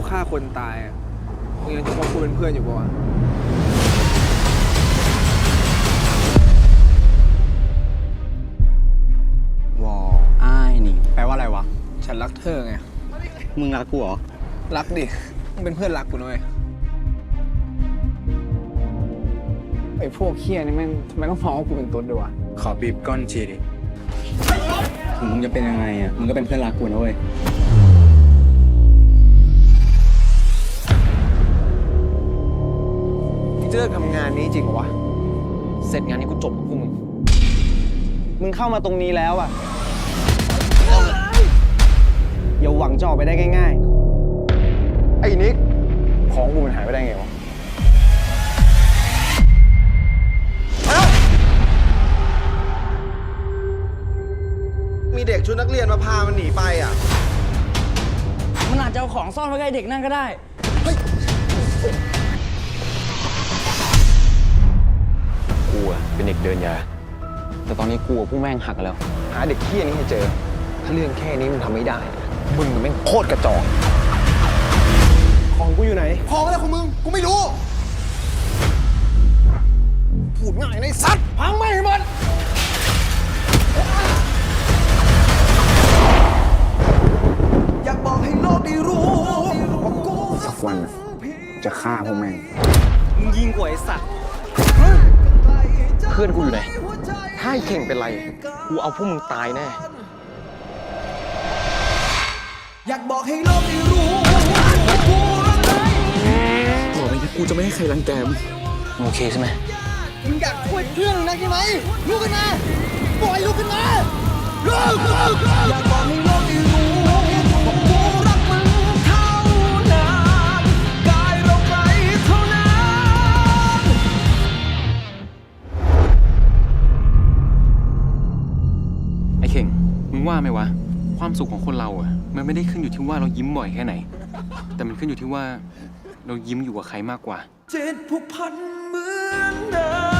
กูฆ่าคนตายอะมึงยังจะคบกูเป็นเพื่อนอยู่ปะวะ วออ้ายนี่ แปลว่าอะไรวะ ฉันรักเธอไง มึงรักกูเหรอ รักดิ มึงเป็นเพื่อนรักกูนะเว้ยไอ้พวกเคี้ยนี่แม่งทำไมต้องมองว่ากูเป็นตุ๊ดด้วยวะ ขอบีบก้อนทีดิถึงมึงจะเป็นยังไงอะ มึงก็เป็นเพื่อนรักกูนะเว้ยานนี้จริงเหรอวะ เสร็จงานนี้กูจบกับพวกมึง มึงเข้ามาตรงนี้แล้วอะอย่าหวังจะออกไปได้ง่ายไอ้นิก ของกูมันหายไปได้ไงวะมีเด็กชุดนักเรียนมาพามันหนีไปอะ มันอาจจะเอาของซ่อนไว้ใกล้เด็กนั่นก็ได้กู เป็นเด็กเดินยา แต่ตอนนี้กูกับผู้แม่งหักกันแล้ว หาเด็กเคี้ยนี้ให้เจอ ถ้าเรื่องแค่นี้มึงทำไม่ได้ มึงมันแม่งโคตรกระจอกของกูอยู่ไหน พอแล้วของมึง กูไม่รู้ พูดง่ายในะไอ้สัตว์พังไม่ให้หมดอยากบอกให้โลกได้รู้ว่ากูสักวันน่ะจะฆ่าพวกแม่งมึงยิงกว่าไอ้สัตว์เพื่อนกูอยู่ไหน ถ้าไอ้เข่งเป็นไร กูเอาพวกมึงตายแน่ อยากบอกให้โลกได้รู้ว่ากูรักใครต่อไปนี้กูจะไม่ให้ใครรังแกมึงโอเคใช่ไหมมึงอยากช่วยเพื่อนนะใช่ไหมลุกขึ้นมาปล่อยลุกขึ้นมาลุกลุกลุก เข่ง มึงว่าไหมวะ ความสุขของคนเราอะมันไม่ได้ขึ้นอยู่ที่ว่าเรายิ้มบ่อยแค่ไหน แต่มันขึ้นอยู่ที่ว่าเรายิ้มอยู่กับใครมากกว่า เจ็ดผูกพันเหมือนเดิม